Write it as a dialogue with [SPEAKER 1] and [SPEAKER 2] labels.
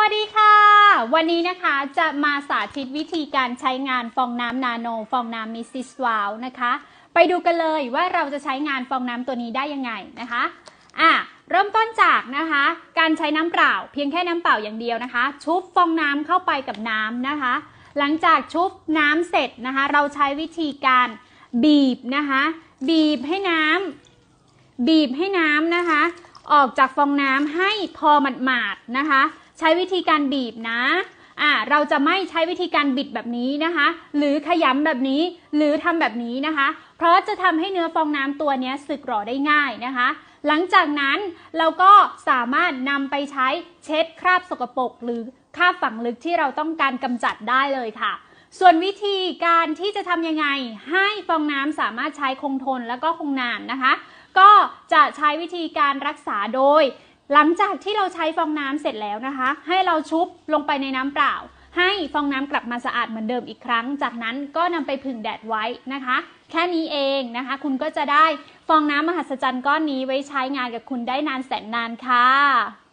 [SPEAKER 1] วัสดีค่ะ วันนี้นะคะจะมาสาธิตวิธีการใช้งานฟองน้ำนาโน ฟองน้ำมิสซิสวาลนะคะ ไปดูกันเลยว่าเราจะใช้งานฟองน้ำตัวนี้ได้ยังไงนะคะอะเริ่มต้นจากนะคะ การใช้น้ำเปล่า เพียงแค่น้ำเปล่าอย่างเดียวนะคะ ชุบฟองน้ำเข้าไปกับน้ำนะคะ หลังจากชุบน้ำเสร็จนะคะ เราใช้วิธีการบีบนะคะ บีบให้น้ำบีบให้น้ำนะคะ ออกจากฟองน้ำให้พอหมาดๆนะคะ ใช้วิธีการบีบนะอ่าเราจะไม่ใช้วิธีการบิดแบบนี้นะคะ หรือขยำแบบนี้หรือทำแบบนี้นะคะ เพราะจะทำให้เนื้อฟองน้ำตัวนี้สึกหรอได้ง่ายนะคะ หลังจากนั้นเราก็สามารถนำไปใช้เช็ดคราบสกปรกหรือคราบฝังลึกที่เราต้องการกำจัดได้เลยค่ะ ส่วนวิธีการที่จะทำยังไง ให้ฟองน้ำสามารถใช้คงทนแล้วก็คงนานนะคะ ก็จะใช้วิธีการรักษาโดย หลังจากที่เราใช้ฟองน้ำเสร็จแล้วนะคะ ให้เราชุบลงไปในน้ำเปล่า ให้ฟองน้ำกลับมาสะอาดเหมือนเดิมอีกครั้ง จากนั้นก็นำไปผึ่งแดดไว้นะคะ แค่นี้เองนะคะ คุณก็จะได้ฟองน้ำมหัศจรรย์ก้อนนี้ไว้ใช้งานกับคุณได้นานแสนนานค่ะ